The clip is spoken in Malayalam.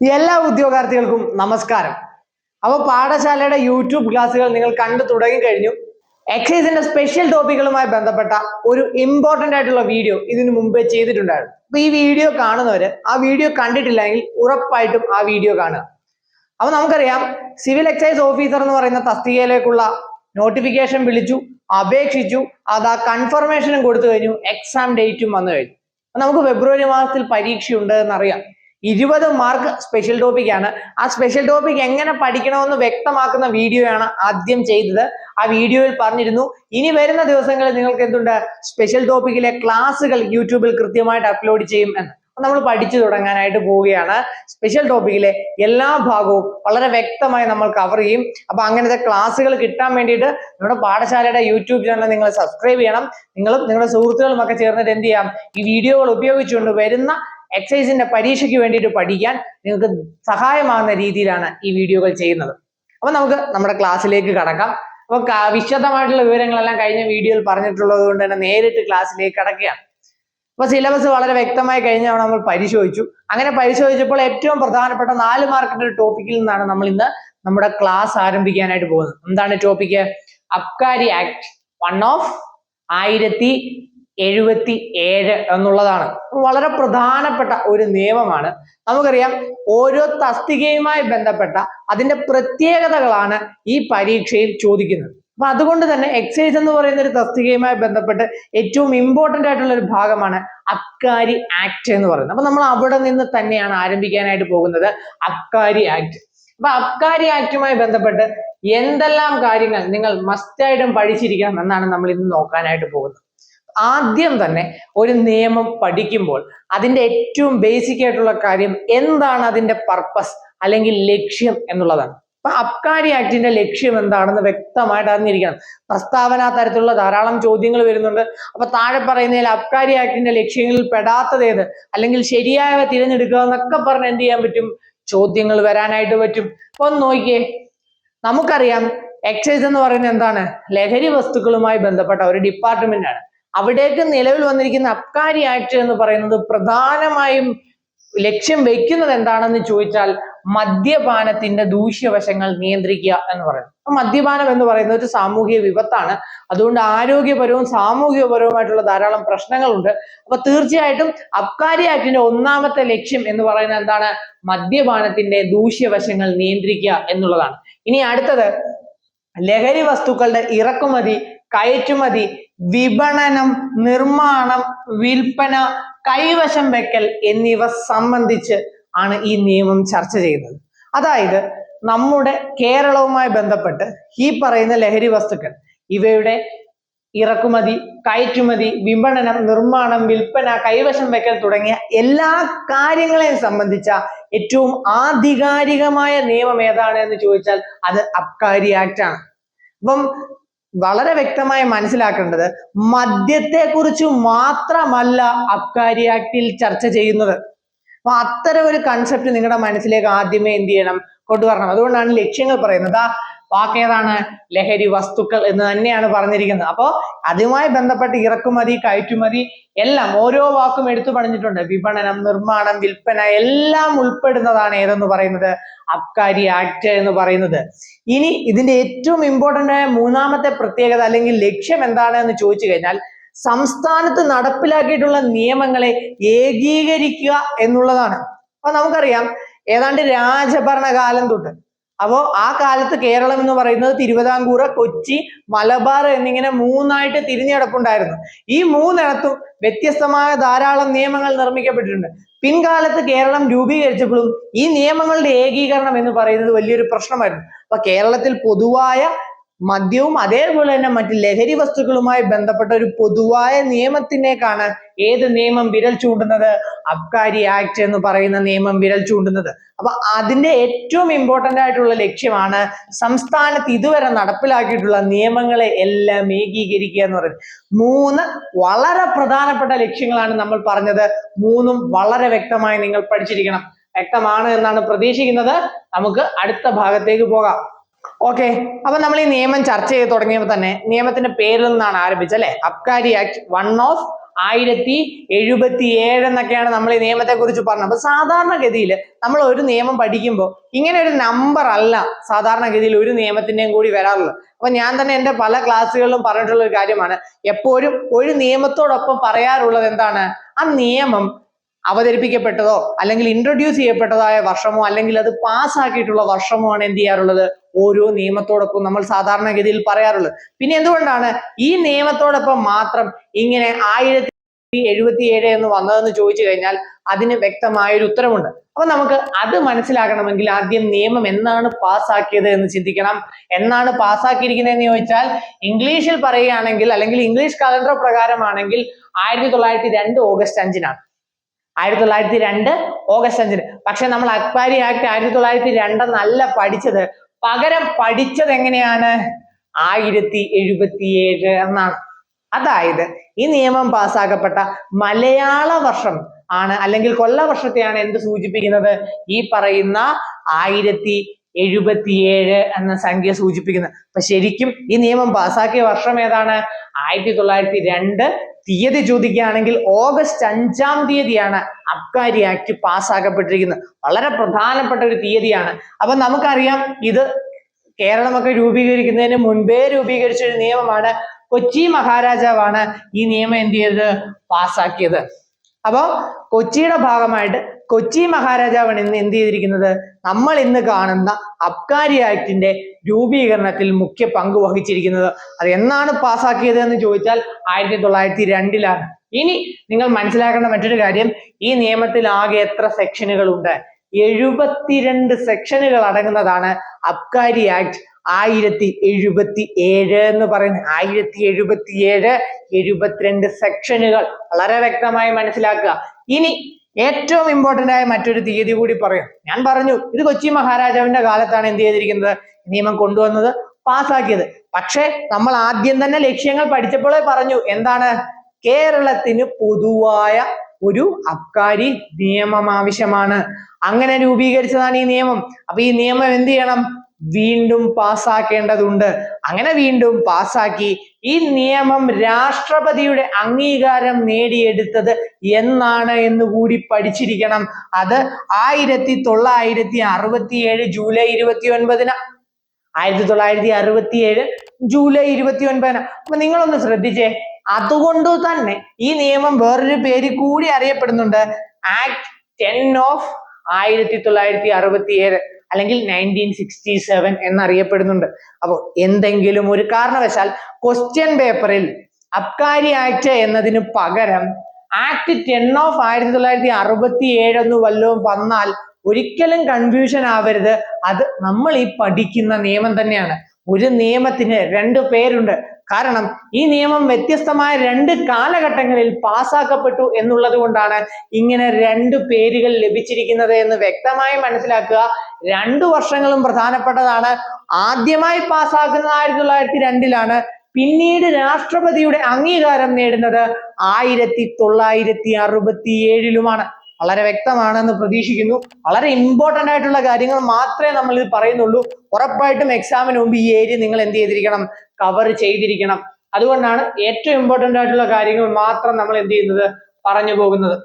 എല്ലാ ഉദ്യോഗാർത്ഥികൾക്കും നമസ്കാരം. അപ്പോൾ പാഠശാലയുടെ യൂട്യൂബ് ക്ലാസ്സുകൾ നിങ്ങൾ കണ്ടു തുടങ്ങി കഴിഞ്ഞു. എക്സൈസിന്റെ സ്പെഷ്യൽ ടോപ്പിക്കുകളുമായി ബന്ധപ്പെട്ട ഒരു ഇമ്പോർട്ടന്റ് ആയിട്ടുള്ള വീഡിയോ ഇതിനു മുമ്പേ ചെയ്തിട്ടുണ്ടായിരുന്നു. അപ്പൊ ഈ വീഡിയോ കാണുന്നവര് ആ വീഡിയോ കണ്ടിട്ടില്ലെങ്കിൽ ഉറപ്പായിട്ടും ആ വീഡിയോ കാണുക. അപ്പൊ നമുക്കറിയാം സിവിൽ എക്സൈസ് ഓഫീസർ എന്ന് പറയുന്ന തസ്തികയിലേക്കുള്ള നോട്ടിഫിക്കേഷൻ വിളിച്ചു അപേക്ഷിച്ചു അത് ആ കൺഫർമേഷനും കൊടുത്തു കഴിഞ്ഞു എക്സാം ഡേറ്റും വന്നു കഴിഞ്ഞു. അപ്പൊ നമുക്ക് ഫെബ്രുവരി മാസത്തിൽ പരീക്ഷയുണ്ട് എന്നറിയാം. ഇരുപത് മാർക്ക് സ്പെഷ്യൽ ടോപ്പിക് ആണ്. ആ സ്പെഷ്യൽ ടോപ്പിക് എങ്ങനെ പഠിക്കണമെന്ന് വ്യക്തമാക്കുന്ന വീഡിയോയാണ് ആദ്യം ചെയ്തത്. ആ വീഡിയോയിൽ പറഞ്ഞിരുന്നു ഇനി വരുന്ന ദിവസങ്ങളിൽ നിങ്ങൾക്ക് എന്തുണ്ട്? സ്പെഷ്യൽ ടോപ്പിക്കിലെ ക്ലാസ്സുകൾ യൂട്യൂബിൽ കൃത്യമായിട്ട് അപ്ലോഡ് ചെയ്യും എന്ന്. നമ്മൾ പഠിച്ചു തുടങ്ങാനായിട്ട് പോവുകയാണ്. സ്പെഷ്യൽ ടോപ്പിക്കിലെ എല്ലാ ഭാഗവും വളരെ വ്യക്തമായി നമ്മൾ കവർ ചെയ്യും. അപ്പൊ അങ്ങനത്തെ ക്ലാസ്സുകൾ കിട്ടാൻ വേണ്ടിയിട്ട് നമ്മുടെ പാഠശാലയുടെ യൂട്യൂബ് ചാനൽ നിങ്ങൾ സബ്സ്ക്രൈബ് ചെയ്യണം. നിങ്ങളും നിങ്ങളുടെ സുഹൃത്തുക്കളും ഒക്കെ ചേർന്നിട്ട് എന്ത് ചെയ്യാം? ഈ വീഡിയോകൾ ഉപയോഗിച്ചുകൊണ്ട് വരുന്ന എക്സൈസിന്റെ പരീക്ഷയ്ക്ക് വേണ്ടിയിട്ട് പഠിക്കാൻ നിങ്ങൾക്ക് സഹായമാകുന്ന രീതിയിലാണ് ഈ വീഡിയോകൾ ചെയ്യുന്നത്. അപ്പൊ നമുക്ക് നമ്മുടെ ക്ലാസ്സിലേക്ക് കടക്കാം. അപ്പൊ വിശദമായിട്ടുള്ള വിവരങ്ങളെല്ലാം കഴിഞ്ഞ വീഡിയോയിൽ പറഞ്ഞിട്ടുള്ളത് കൊണ്ട് തന്നെ നേരിട്ട് ക്ലാസ്സിലേക്ക് കടക്കുകയാണ്. അപ്പൊ സിലബസ് വളരെ വ്യക്തമായി കഴിഞ്ഞ തവണ നമ്മൾ പരിശോധിച്ചു. അങ്ങനെ പരിശോധിച്ചപ്പോൾ ഏറ്റവും പ്രധാനപ്പെട്ട നാല് മാർക്കിന്റെ ഒരു ടോപ്പിക്കിൽ നിന്നാണ് നമ്മൾ ഇന്ന് നമ്മുടെ ക്ലാസ് ആരംഭിക്കാനായിട്ട് പോകുന്നത്. എന്താണ് topic Abkari act one of ആയിരത്തി എഴുപത്തി ഏഴ് എന്നുള്ളതാണ്. വളരെ പ്രധാനപ്പെട്ട ഒരു നിയമമാണ്. നമുക്കറിയാം ഓരോ തസ്തികയുമായി ബന്ധപ്പെട്ട അതിന്റെ പ്രത്യേകതകളാണ് ഈ പരീക്ഷയിൽ ചോദിക്കുന്നത്. അപ്പൊ അതുകൊണ്ട് തന്നെ എക്സൈസ് എന്ന് പറയുന്ന ഒരു തസ്തികയുമായി ബന്ധപ്പെട്ട് ഏറ്റവും ഇമ്പോർട്ടന്റ് ആയിട്ടുള്ള ഒരു ഭാഗമാണ് അബ്കാരി ആക്ട് എന്ന് പറയുന്നത്. അപ്പൊ നമ്മൾ അവിടെ നിന്ന് തന്നെയാണ് ആരംഭിക്കാനായിട്ട് പോകുന്നത് അബ്കാരി ആക്ട് അപ്പൊ അബ്കാരി ആക്ടുമായി ബന്ധപ്പെട്ട് എന്തെല്ലാം കാര്യങ്ങൾ നിങ്ങൾ മസ്റ്റായിട്ടും പഠിച്ചിരിക്കണം എന്നാണ് നമ്മൾ ഇന്ന് നോക്കാനായിട്ട് പോകുന്നത്. ആദ്യം തന്നെ ഒരു നിയമം പഠിക്കുമ്പോൾ അതിന്റെ ഏറ്റവും ബേസിക് ആയിട്ടുള്ള കാര്യം എന്താണ് അതിന്റെ പർപ്പസ് അല്ലെങ്കിൽ ലക്ഷ്യം എന്നുള്ളതാണ്. അപ്പൊ അബ്കാരി ആക്ടിന്റെ ലക്ഷ്യം എന്താണെന്ന് വ്യക്തമായിട്ട് അറിഞ്ഞിരിക്കണം. പ്രസ്താവന തരത്തിലുള്ള ധാരാളം ചോദ്യങ്ങൾ വരുന്നുണ്ട്. അപ്പൊ താഴെ പറയുന്നതിൽ അബ്കാരി ആക്ടിന്റെ ലക്ഷ്യങ്ങളിൽ പെടാത്തത് ഏത്? അല്ലെങ്കിൽ ശരിയായവ തിരഞ്ഞെടുക്കുക എന്നൊക്കെ പറഞ്ഞ് എന്ത് ചെയ്യാൻ പറ്റും? ചോദ്യങ്ങൾ വരാനായിട്ട് പറ്റും. അപ്പൊ ഒന്ന് നോക്കിയേ. നമുക്കറിയാം എക്സൈസ് എന്ന് പറയുന്നത് എന്താണ്? ലഹരി വസ്തുക്കളുമായി ബന്ധപ്പെട്ട ഒരു ഡിപ്പാർട്ട്മെന്റ് ആണ്. അവിടേക്ക് നിലവിൽ വന്നിരിക്കുന്ന അബ്കാരി ആക്ട് എന്ന് പറയുന്നത് പ്രധാനമായും ലക്ഷ്യം വെക്കുന്നത് എന്താണെന്ന് ചോദിച്ചാൽ മദ്യപാനത്തിന്റെ ദൂഷ്യവശങ്ങൾ നിയന്ത്രിക്കുക എന്ന് പറയുന്നത്. മദ്യപാനം എന്ന് പറയുന്നത് ഒരു സാമൂഹിക വിപത്താണ്. അതുകൊണ്ട് ആരോഗ്യപരവും സാമൂഹികപരവുമായിട്ടുള്ള ധാരാളം പ്രശ്നങ്ങളുണ്ട്. അപ്പൊ തീർച്ചയായിട്ടും അബ്കാരി ആക്ടിന്റെ ഒന്നാമത്തെ ലക്ഷ്യം എന്ന് പറയുന്നത് എന്താണ്? മദ്യപാനത്തിന്റെ ദൂഷ്യവശങ്ങൾ നിയന്ത്രിക്കുക എന്നുള്ളതാണ്. ഇനി അടുത്തത് ലഹരി വസ്തുക്കളുടെ ഇറക്കുമതി കയറ്റുമതി വിപണനം നിർമ്മാണം വിൽപ്പന കൈവശം വെക്കൽ എന്നിവ സംബന്ധിച്ച് ആണ് ഈ നിയമം ചർച്ച ചെയ്യുന്നത്. അതായത് നമ്മുടെ കേരളവുമായി ബന്ധപ്പെട്ട് ഈ പറയുന്ന ലഹരി വസ്തുക്കൾ ഇവയുടെ ഇറക്കുമതി കയറ്റുമതി വിപണനം നിർമ്മാണം വിൽപ്പന കൈവശം വെക്കൽ തുടങ്ങിയ എല്ലാ കാര്യങ്ങളെയും സംബന്ധിച്ച ഏറ്റവും ആധികാരികമായ നിയമം ഏതാണ് എന്ന് ചോദിച്ചാൽ അത് അബ്കാരി ആക്ട് ആണ് അപ്പം വളരെ വ്യക്തമായി മനസ്സിലാക്കേണ്ടത് മദ്യത്തെ കുറിച്ച് മാത്രമല്ല അബ്കാരി ആക്ടിൽ ചർച്ച ചെയ്യുന്നത്. അപ്പൊ അത്തരം ഒരു കൺസെപ്റ്റ് നിങ്ങളുടെ മനസ്സിലേക്ക് ആദ്യമേ എന്ത് ചെയ്യണം? കൊണ്ടുവരണം. അതുകൊണ്ടാണ് ലക്ഷ്യങ്ങൾ പറയുന്നത്. വാക്ക് ഏതാണ് ലഹരി വസ്തുക്കൾ എന്ന് തന്നെയാണ് പറഞ്ഞിരിക്കുന്നത്. അപ്പോ അതുമായി ബന്ധപ്പെട്ട് ഇറക്കുമതി കയറ്റുമതി എല്ലാം ഓരോ വാക്കും എടുത്തു പറഞ്ഞിട്ടുണ്ട്. വിപണനം നിർമ്മാണം വിൽപ്പന എല്ലാം ഉൾപ്പെടുന്നതാണ് ഏതെന്ന് പറയുന്നത്? അബ്കാരി ആക്ട് എന്ന് പറയുന്നത്. ഇനി ഇതിന്റെ ഏറ്റവും ഇമ്പോർട്ടന്റ് ആയ മൂന്നാമത്തെ പ്രത്യേകത അല്ലെങ്കിൽ ലക്ഷ്യം എന്താണ് എന്ന് ചോദിച്ചു കഴിഞ്ഞാൽ സംസ്ഥാനത്ത് നടപ്പിലാക്കിയിട്ടുള്ള നിയമങ്ങളെ ഏകീകരിക്കുക എന്നുള്ളതാണ്. അപ്പൊ നമുക്കറിയാം ഏതാണ്ട് രാജഭരണകാലം തൊട്ട് അപ്പോ ആ കാലത്ത് കേരളം എന്ന് പറയുന്നത് തിരുവിതാംകൂർ കൊച്ചി മലബാർ എന്നിങ്ങനെ മൂന്നായിട്ട് തിരിഞ്ഞിടപ്പുണ്ടായിരുന്നു ഈ മൂന്നിടത്തും വ്യത്യസ്തമായ ധാരാളം നിയമങ്ങൾ നിർമ്മിക്കപ്പെട്ടിട്ടുണ്ട്. പിൻകാലത്ത് കേരളം രൂപീകരിച്ചപ്പോഴും ഈ നിയമങ്ങളുടെ ഏകീകരണം എന്ന് പറയുന്നത് വലിയൊരു പ്രശ്നമായിരുന്നു. അപ്പൊ കേരളത്തിൽ പൊതുവായ മദ്യവും അതേപോലെ തന്നെ മറ്റ് ലഹരി വസ്തുക്കളുമായി ബന്ധപ്പെട്ട ഒരു പൊതുവായ നിയമത്തിനേക്കാണ് ഏത് നിയമം വിരൽ ചൂണ്ടുന്നത്? അബ്കാരി ആക്ട് എന്ന് പറയുന്ന നിയമം വിരൽ ചൂണ്ടുന്നത്. അപ്പൊ അതിന്റെ ഏറ്റവും ഇമ്പോർട്ടന്റ് ആയിട്ടുള്ള ലക്ഷ്യമാണ് സംസ്ഥാനത്ത് ഇതുവരെ നടപ്പിലാക്കിയിട്ടുള്ള നിയമങ്ങളെ എല്ലാം ഏകീകരിക്കുക എന്ന് പറയുന്നത്. മൂന്ന് വളരെ പ്രധാനപ്പെട്ട ലക്ഷ്യങ്ങളാണ് നമ്മൾ പറഞ്ഞത്. മൂന്നും വളരെ വ്യക്തമായി നിങ്ങൾ പഠിച്ചിരിക്കണം. വ്യക്തമാണ് എന്നാണ് പ്രതീക്ഷിക്കുന്നത്. നമുക്ക് അടുത്ത ഭാഗത്തേക്ക് പോകാം. ഓക്കെ അപ്പൊ നമ്മൾ ഈ നിയമം ചർച്ച ചെയ്ത് തുടങ്ങിയപ്പോൾ തന്നെ നിയമത്തിന്റെ പേരിൽ നിന്നാണ് ആരംഭിച്ചത് അല്ലെ? അബ്കാരി ആക്ട് വൺ ഓഫ് ആയിരത്തി എഴുപത്തി ഏഴ് എന്നൊക്കെയാണ് നമ്മൾ ഈ നിയമത്തെ കുറിച്ച് പറഞ്ഞത്. അപ്പൊ സാധാരണഗതിയിൽ നമ്മൾ ഒരു നിയമം പഠിക്കുമ്പോൾ ഇങ്ങനെ ഒരു നമ്പർ അല്ല സാധാരണഗതിയിൽ ഒരു നിയമത്തിന്റെയും കൂടി വരാറുള്ളത്. അപ്പൊ ഞാൻ തന്നെ എന്റെ പല ക്ലാസ്സുകളിലും പറഞ്ഞിട്ടുള്ള ഒരു കാര്യമാണ് എപ്പോഴും ഒരു നിയമത്തോടൊപ്പം പറയാറുള്ളത് എന്താണ്? ആ നിയമം അവതരിപ്പിക്കപ്പെട്ടതോ അല്ലെങ്കിൽ ഇൻട്രൊഡ്യൂസ് ചെയ്യപ്പെട്ടതായ വർഷമോ അല്ലെങ്കിൽ അത് പാസ്സാക്കിയിട്ടുള്ള വർഷമോ ആണ് എന്ത് ചെയ്യാറുള്ളത്? ഓരോ നിയമത്തോടൊപ്പം നമ്മൾ സാധാരണഗതിയിൽ പറയാറുള്ളത്. പിന്നെ എന്തുകൊണ്ടാണ് ഈ നിയമത്തോടൊപ്പം മാത്രം ഇങ്ങനെ ആയിരത്തി എഴുപത്തി ഏഴ് എന്ന് വന്നതെന്ന് ചോദിച്ചു കഴിഞ്ഞാൽ അതിന് വ്യക്തമായ ഒരു ഉത്തരമുണ്ട്. അപ്പൊ നമുക്ക് അത് മനസ്സിലാക്കണമെങ്കിൽ ആദ്യം നിയമം എന്നാണ് പാസ്സാക്കിയത് എന്ന് ചിന്തിക്കണം. എന്നാണ് പാസ്സാക്കിയിരിക്കുന്നത് എന്ന് ചോദിച്ചാൽ ഇംഗ്ലീഷിൽ പറയുകയാണെങ്കിൽ അല്ലെങ്കിൽ ഇംഗ്ലീഷ് കലണ്ടർ പ്രകാരമാണെങ്കിൽ ആയിരത്തി തൊള്ളായിരത്തി രണ്ട് ഓഗസ്റ്റ് അഞ്ചിനാണ്. ആയിരത്തി തൊള്ളായിരത്തി രണ്ട് ഓഗസ്റ്റ് അഞ്ചിന്. പക്ഷെ നമ്മൾ അക്ബാരി ആക്ട് ആയിരത്തി തൊള്ളായിരത്തി രണ്ടെന്നല്ല പഠിച്ചത്. പകരം പഠിച്ചത് എങ്ങനെയാണ്? ആയിരത്തി എഴുപത്തി ഏഴ് എന്നാണ്. അതായത് ഈ നിയമം പാസ്സാക്കപ്പെട്ട മലയാള വർഷം ആണ് അല്ലെങ്കിൽ കൊല്ല വർഷത്തെയാണ് എന്ത് സൂചിപ്പിക്കുന്നത്? ഈ പറയുന്ന ആയിരത്തി എഴുപത്തിയേഴ് എന്ന സംഖ്യ സൂചിപ്പിക്കുന്നത് അപ്പൊ ശരിക്കും ഈ നിയമം പാസാക്കിയ വർഷം ഏതാണ്? ആയിരത്തി തൊള്ളായിരത്തി രണ്ട് തീയതി ചോദിക്കുകയാണെങ്കിൽ ഓഗസ്റ്റ് അഞ്ചാം തീയതിയാണ് അബ്കാരി ആക്ട് പാസ്സാക്കപ്പെട്ടിരിക്കുന്നത്. വളരെ പ്രധാനപ്പെട്ട ഒരു തീയതിയാണ്. അപ്പൊ നമുക്കറിയാം ഇത് കേരളമൊക്കെ രൂപീകരിക്കുന്നതിന് മുൻപേ രൂപീകരിച്ച ഒരു നിയമമാണ്. കൊച്ചി മഹാരാജാവാണ് ഈ നിയമം എന്ത് ചെയ്തത്? പാസ്സാക്കിയത്. അപ്പോ കൊച്ചിയുടെ ഭാഗമായിട്ട് കൊച്ചി മഹാരാജാവാണ് ഇന്ന് എന്ത് ചെയ്തിരിക്കുന്നത്? നമ്മൾ ഇന്ന് കാണുന്ന അബ്കാരി ആക്ടിന്റെ രൂപീകരണത്തിൽ മുഖ്യ പങ്ക് വഹിച്ചിരിക്കുന്നത്. അത് എന്നാണ് പാസ്സാക്കിയത് എന്ന് ചോദിച്ചാൽ ആയിരത്തി തൊള്ളായിരത്തി രണ്ടിലാണ് ഇനി നിങ്ങൾ മനസ്സിലാക്കേണ്ട മറ്റൊരു കാര്യം ഈ നിയമത്തിൽ ആകെ എത്ര സെക്ഷനുകൾ ഉണ്ട് എഴുപത്തിരണ്ട് സെക്ഷനുകൾ അടങ്ങുന്നതാണ് അബ്കാരി ആക്ട്. ആയിരത്തി എഴുപത്തി ഏഴ് എന്ന് പറയുന്നത്. ആയിരത്തി എഴുപത്തി ഏഴ് എഴുപത്തിരണ്ട് സെക്ഷനുകൾ വളരെ വ്യക്തമായി മനസ്സിലാക്കുക. ഇനി ഏറ്റവും ഇമ്പോർട്ടന്റ് ആയ മറ്റൊരു തീയതി കൂടി പറയാം. ഞാൻ പറഞ്ഞു ഇത് കൊച്ചി മഹാരാജാവിന്റെ കാലത്താണ് എന്ത് ചെയ്തിരിക്കുന്നത്? നിയമം കൊണ്ടുവന്നത് പാസ്സാക്കിയത്. പക്ഷേ നമ്മൾ ആദ്യം തന്നെ ലക്ഷ്യങ്ങൾ പഠിച്ചപ്പോഴേ പറഞ്ഞു എന്താണ്? കേരളത്തിന് പൊതുവായ ഒരു അബ്കാരി നിയമം ആവശ്യമാണ്. അങ്ങനെ രൂപീകരിച്ചതാണ് ഈ നിയമം. അപ്പൊ ഈ നിയമം എന്ത് ചെയ്യണം? വീണ്ടും പാസ്സാക്കേണ്ടതുണ്ട് അങ്ങനെ വീണ്ടും പാസ്സാക്കി ഈ നിയമം രാഷ്ട്രപതിയുടെ അംഗീകാരം നേടിയെടുത്തത് എന്നാണ് എന്ന് കൂടി പഠിച്ചിരിക്കണം. അത് ആയിരത്തി തൊള്ളായിരത്തി അറുപത്തി ഏഴ് ജൂലൈ ഇരുപത്തി ഒൻപതിന് ആയിരത്തി തൊള്ളായിരത്തി അറുപത്തി ഏഴ് ജൂലൈ ഇരുപത്തി ഒൻപതിന് അപ്പൊ നിങ്ങളൊന്ന് ശ്രദ്ധിച്ചേ. അതുകൊണ്ട് തന്നെ ഈ നിയമം വേറൊരു പേര് കൂടി അറിയപ്പെടുന്നുണ്ട്. ആക്ട് ടെൻ ഓഫ് ആയിരത്തി തൊള്ളായിരത്തി അറുപത്തി ഏഴ് അല്ലെങ്കിൽ നയന്റീൻ സിക്സ്റ്റി സെവൻ എന്നറിയപ്പെടുന്നുണ്ട്. അപ്പോൾ എന്തെങ്കിലും ഒരു കാരണവശാൽ ക്വസ്റ്റ്യൻ പേപ്പറിൽ അബ്കാരി ആക്ട് എന്നതിന് പകരം ആക്ട് ടെൻ ഓഫ് ആയിരത്തി തൊള്ളായിരത്തി അറുപത്തി ഏഴ് എന്ന് വല്ലതും വന്നാൽ ഒരിക്കലും കൺഫ്യൂഷൻ ആവരുത്. അത് നമ്മൾ ഈ പഠിക്കുന്ന നിയമം തന്നെയാണ്. ഒരു നിയമത്തിന് രണ്ട് പേരുണ്ട്. കാരണം ഈ നിയമം വ്യത്യസ്തമായ രണ്ട് കാലഘട്ടങ്ങളിൽ പാസ്സാക്കപ്പെട്ടു എന്നുള്ളത് കൊണ്ടാണ് ഇങ്ങനെ രണ്ട് പേരുകൾ ലഭിച്ചിരിക്കുന്നത് എന്ന് വ്യക്തമായി മനസ്സിലാക്കുക. രണ്ടു വർഷങ്ങളും പ്രധാനപ്പെട്ടതാണ്. ആദ്യമായി പാസ്സാക്കുന്നത് ആയിരത്തി തൊള്ളായിരത്തി രണ്ടിലാണ് പിന്നീട് രാഷ്ട്രപതിയുടെ അംഗീകാരം നേടുന്നത് ആയിരത്തി തൊള്ളായിരത്തി അറുപത്തി ഏഴിലുമാണ് വളരെ വ്യക്തമാണെന്ന് പ്രതീക്ഷിക്കുന്നു. വളരെ ഇമ്പോർട്ടന്റ് ആയിട്ടുള്ള കാര്യങ്ങൾ മാത്രമേ നമ്മൾ ഇത് പറയുന്നുള്ളൂ. ഉറപ്പായിട്ടും എക്സാമിന് മുമ്പ് ഈ ഏരിയ നിങ്ങൾ എന്ത് ചെയ്തിരിക്കണം? കവർ ചെയ്തിരിക്കണം. അതുകൊണ്ടാണ് ഏറ്റവും ഇമ്പോർട്ടന്റ് ആയിട്ടുള്ള കാര്യങ്ങൾ മാത്രം നമ്മൾ എന്ത് ചെയ്യുന്നത്? പറഞ്ഞു പോകുന്നത്.